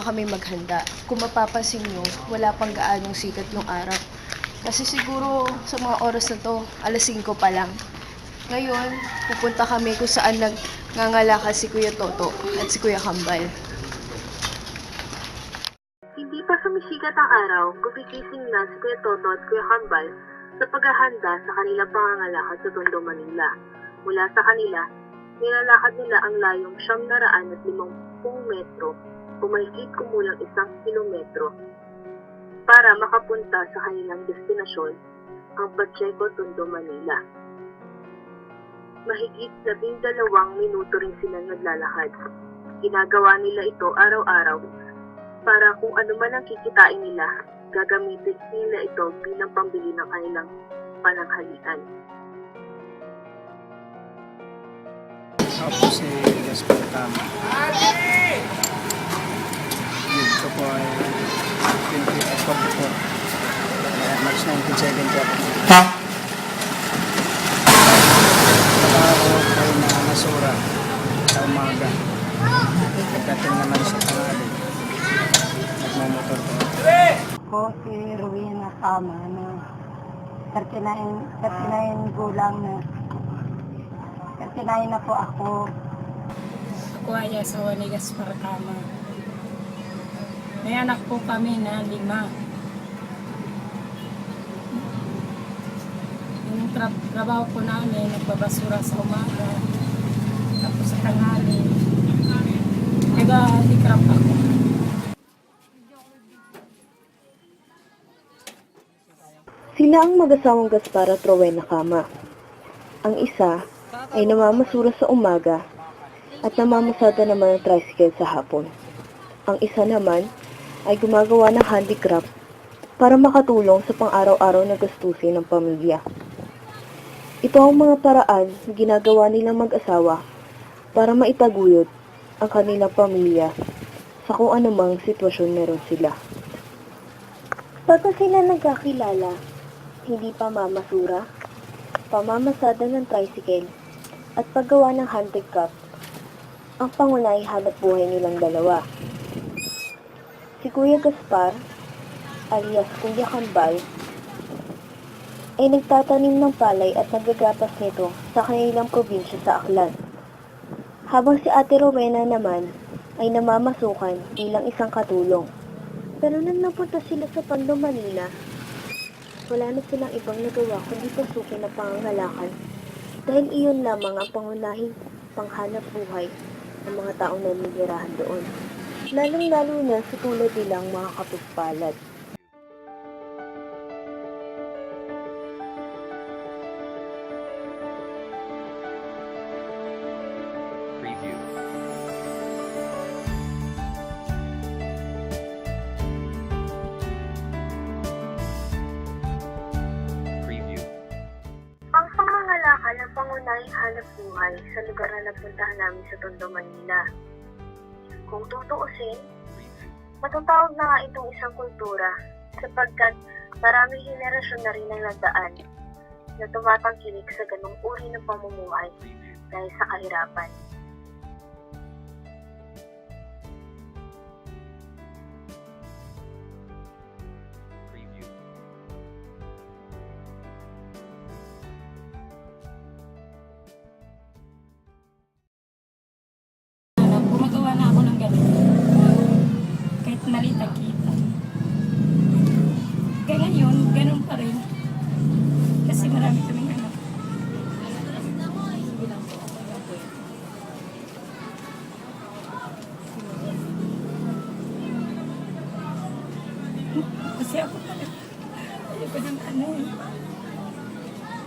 nagsimula kami maghanda. Kung mapapansin nyo, wala pang gaanong sikat yung araw. Kasi siguro sa mga oras na to, alas 5 pa lang. Ngayon, pupunta kami kung saan nagngangalakal si Kuya Toto at si Kuya Kambal. Hindi pa sumisikat ang araw, gumigising na si Kuya Toto at Kuya Kambal sa paghahanda sa kanilang pangangalakad sa Tondo, Manila. Mula sa kanila, nilalakad nila ang layong siyam na raan at limampung metro o mahigit kumulang isang kilometro para makapunta sa kanilang destinasyon, ang Pacheco, Tondo, Manila. Mahigit labing dalawang minuto rin sila naglalakad. Ginagawa nila ito araw-araw para kung ano man ang kikitain nila, gagamitin nila ito bilang pambili ng kanilang pananghalian. Po si Gaspar Tama. Ay 2024. Uh, March 1970 ako. Trabaho ko na nasura sa umaga. Pagdating naman sa tangali, nagmamotor ko. Ako si Rowena Tama na 39, 39 gulang na 39 na po ako. Ako ay asawa ni Gaspar Tama. May anak po kami na lima. Yung tra- trabaho ko namin, nagbabasura sa umaga. Tapos sa tanghali, nag-likrap ako. Sila ang mag-asawang Gaspar at Kama. Ang isa ay namamasura sa umaga at namamasada naman ng tricycle sa hapon. Ang isa naman ay gumagawa ng handicraft para makatulong sa pang-araw-araw na gastusin ng pamilya. Ito ang mga paraan na ginagawa nilang mag-asawa para maitaguyod ang kanilang pamilya sa kung anumang sitwasyon meron sila. Bago sila nagkakilala, hindi pa mamasura, pamamasada ng tricycle, at paggawa ng handicraft, ang pangunay hanap buhay nilang dalawa. Si Kuya Gaspar, alias Kuya Kambal, ay nagtatanim ng palay at nagagatas nito sa kanilang probinsya sa Aklan. Habang si Ate Rowena naman ay namamasukan bilang isang katulong. Pero nang napunta sila sa Pando, Manila, wala na silang ibang nagawa kundi pasukin ang pangangalakan dahil iyon lamang ang pangunahing panghanap buhay ng mga taong naninirahan doon. Lalong-lalo na sa tulad nilang mga pangangalakal ang pangunahing hanap buhay sa lugar na napuntahan namin sa Tondo, Manila. Kung tutuusin, matatawag na nga itong isang kultura sapagkat maraming henerasyon na rin ang nagdaan na tumatangkilik sa ganong uri ng pamumuhay dahil sa kahirapan.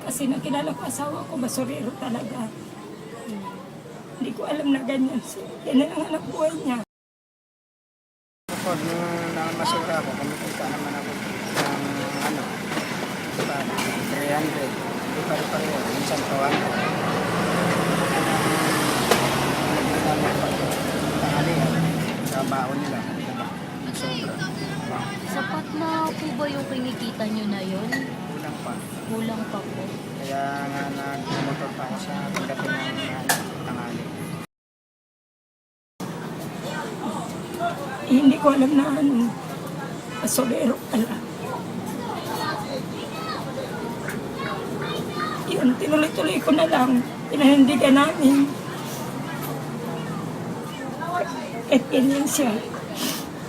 Kasi nung kilala ko asawa ko, basurero talaga. Hindi ko alam na ganyan siya. Yan na ang anak buhay niya. Pag namasura ako, kumikita naman ako ng ano, pa, 300. Di pa rin pareho, minsan 200. Nagdadamit pa ito. Tanghalian, sa baon nila, sobra. Sapat na po ba yung kinikita nyo na yun? Kulang pa. Kulang pa po. Kaya nga nagmotor pa ako sa pagdating ng ano, tanghali. hindi ko alam na ano, basurero pala. Yun, tinuloy-tuloy ko na lang. Pinahindigan namin. Kahit ganyan siya.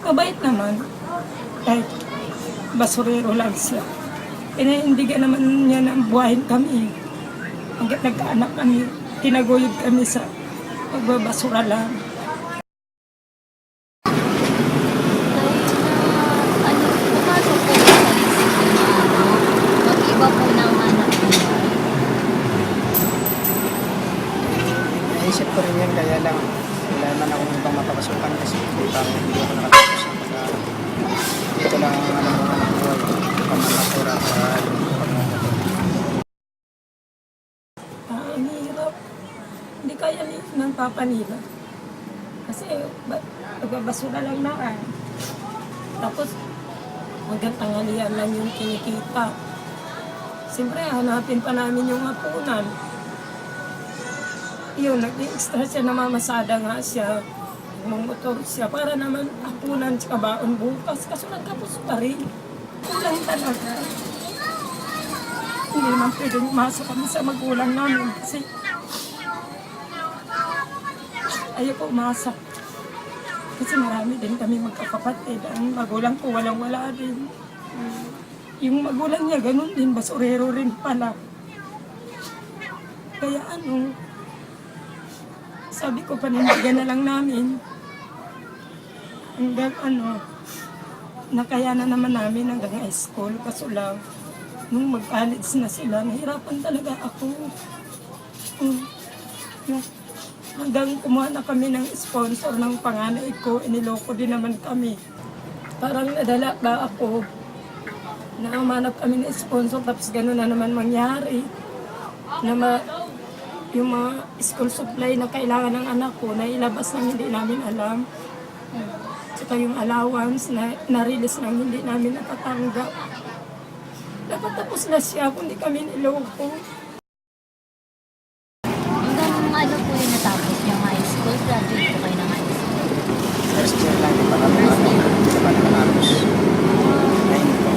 Mabait naman. Kahit basurero lang siya. Pinahindigan naman niya na buhayin kami. Hanggat nagkaanak kami, tinaguyod kami sa pagbabasura lang. ano, pumasok po ba sa isip niyo na ano, mag-iba po ng anak niyo? Naisip ko rin yan, kaya lang wala naman akong ibang mapapasukan kasi parang hindi ako nakatapos sa pag Dito lang ang alam ko na buhay. Pamamasura para yung pagmamato. Ah, ang hirap. Hindi kaya ni ng papa nila. Kasi ba, nagbabasura lang na ah. Tapos hanggang tanghalian lang yung kinikita. Siyempre, hanapin pa namin yung hapunan. Yun, nag-extra siya, namamasada nga siya. Mumotor siya para naman hapunan sa baon bukas. Kaso nagkapos pa rin. Kulang talaga. Hindi naman pwedeng umasok kami sa magulang namin kasi ayaw ko umasa. Kasi marami din kami magkakapatid. Ang magulang ko walang-wala din. Yung magulang niya ganun din, basurero rin pala. Kaya ano, sabi ko panindigan na lang namin. Hanggang ano, nakayanan naman namin hanggang high school. Kaso lang, nung mag-college na sila, nahirapan talaga ako. Mm. Yung- Hanggang kumuha na kami ng sponsor ng panganay ko, iniloko din naman kami. Parang nadala ba ako na umanap kami ng sponsor tapos gano'n na naman mangyari. Na ma, yung mga school supply na kailangan ng anak ko na ilabas na hindi namin alam. Tsaka yung allowance na na-release na hindi namin natatanggap. Dapat tapos na siya kung di kami niloko. Hanggang ano po yung natapos yung high school? Graduate po kayo ng high school. First year lang yung parang hindi pa nakatapos. Ayun po.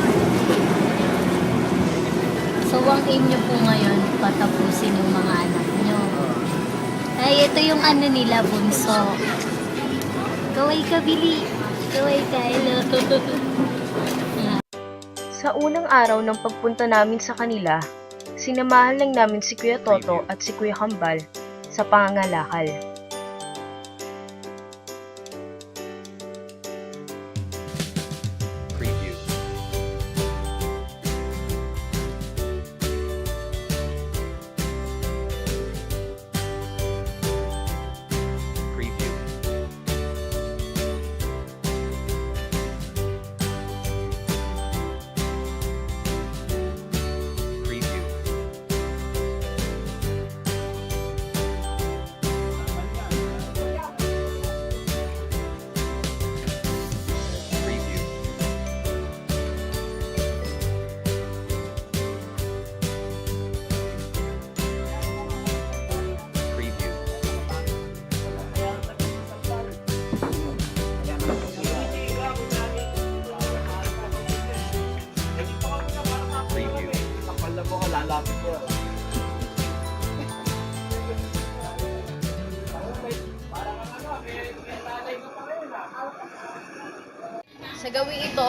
So, ang aim niyo po ngayon, patapusin yung mga anak niyo. Ay, ito yung ano nila, bunso. Kaway ka, Billy. Kaway ka, hello. Sa unang araw ng pagpunta namin sa kanila, sinamahan lang namin si Kuya Toto at si Kuya Kambal sa pangangalakal.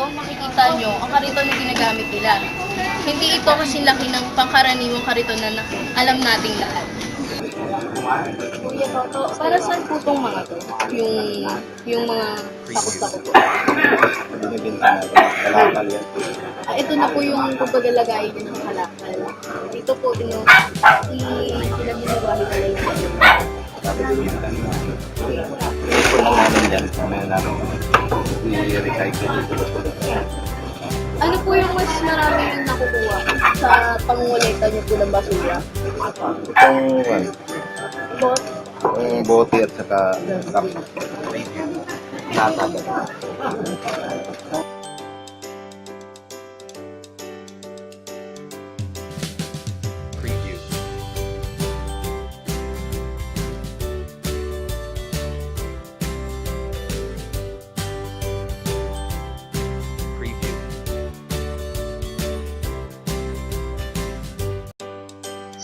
Ito, makikita nyo ang kariton na ginagamit nila. Hindi ito kasi laki ng pangkaraniwang kariton na, na alam nating lahat. Kuya Toto, para saan po itong mga to? Yung, yung mga sakot-sakot po. Ah, ito na po yung pagpagalagay din ng kalakal. Dito po, ino, i, ilang ginagawa nila yung Ito lang namin dyan. May namin i-recycle dito. Ano po yung mas marami yung nakukuha sa pangungulekta niyo po ng basura? Itong ano, Bot? itong bote at saka cup. Lata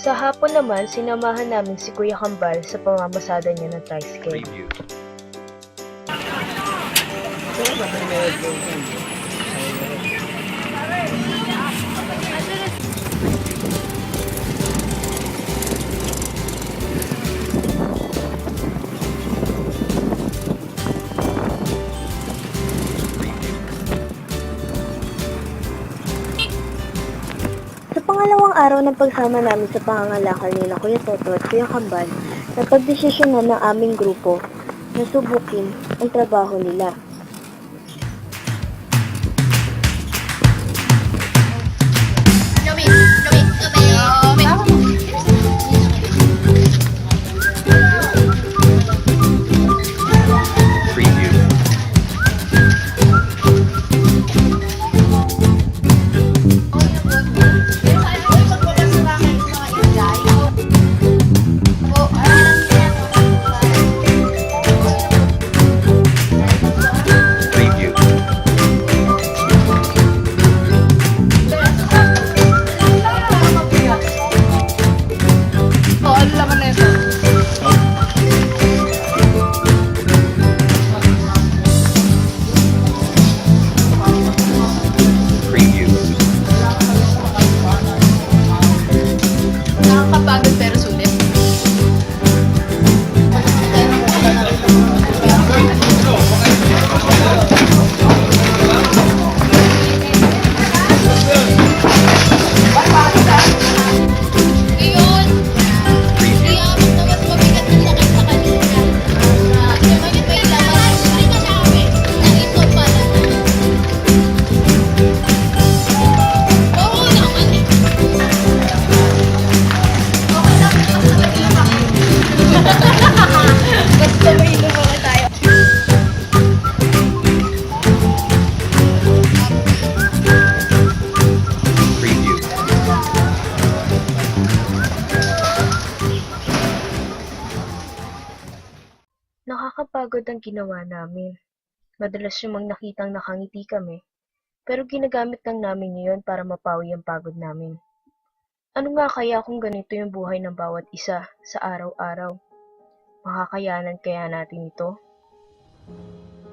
Sa hapon naman, sinamahan namin si Kuya Kambal sa pamamasada niya ng tricycle. Preview. Araw ng pagsama namin sa pangangalakal nila Kuya Toto at Kuya Kambal, napagdesisyonan ng aming grupo na subukin ang trabaho nila. Preview. Nakakapagod ang ginawa namin. Madalas yung nakitang nakangiti kami, pero ginagamit lang namin yun para mapawi ang pagod namin. Ano nga kaya kung ganito yung buhay ng bawat isa sa araw-araw? Makakayanan kaya natin ito?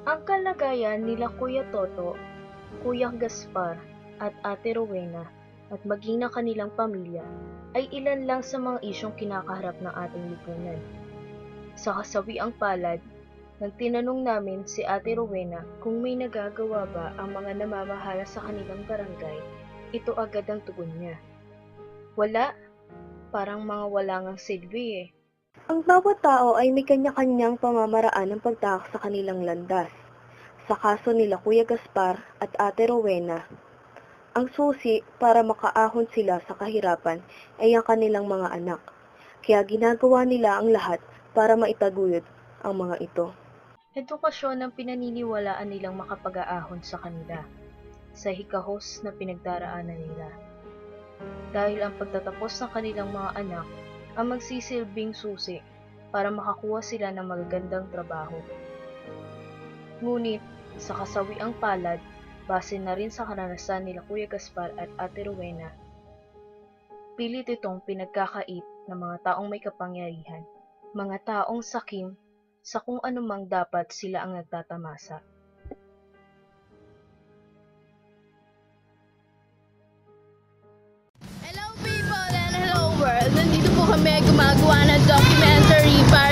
Ang kalagayan nila Kuya Toto, Kuya Gaspar at Ate Rowena at maging na kanilang pamilya ay ilan lang sa mga isyong kinakaharap ng ating lipunan. Sa kasawiang palad, nang tinanong namin si Ate Rowena kung may nagagawa ba ang mga namamahala sa kanilang barangay, ito agad ang tugon niya. Wala. Parang mga wala ngang silbi eh. Ang bawat tao ay may kanya-kanyang pamamaraan ng pagtakas sa kanilang landas. Sa kaso nila Kuya Gaspar at Ate Rowena, ang susi para makaahon sila sa kahirapan ay ang kanilang mga anak. Kaya ginagawa nila ang lahat para maitaguyod ang mga ito. Edukasyon ang pinaniniwalaan nilang makapag-aahon sa kanila sa hikahos na pinagdaraanan nila. Dahil ang pagtatapos ng kanilang mga anak ang magsisilbing susi para makakuha sila ng magagandang trabaho. Ngunit, sa kasawiang palad, base na rin sa karanasan nila Kuya Gaspar at Ate Rowena, pilit itong pinagkakait ng mga taong may kapangyarihan, mga taong sakim sa kung anumang dapat sila ang nagtatamasa. Hello people and hello world! Nandito po kami gumagawa ng documentary para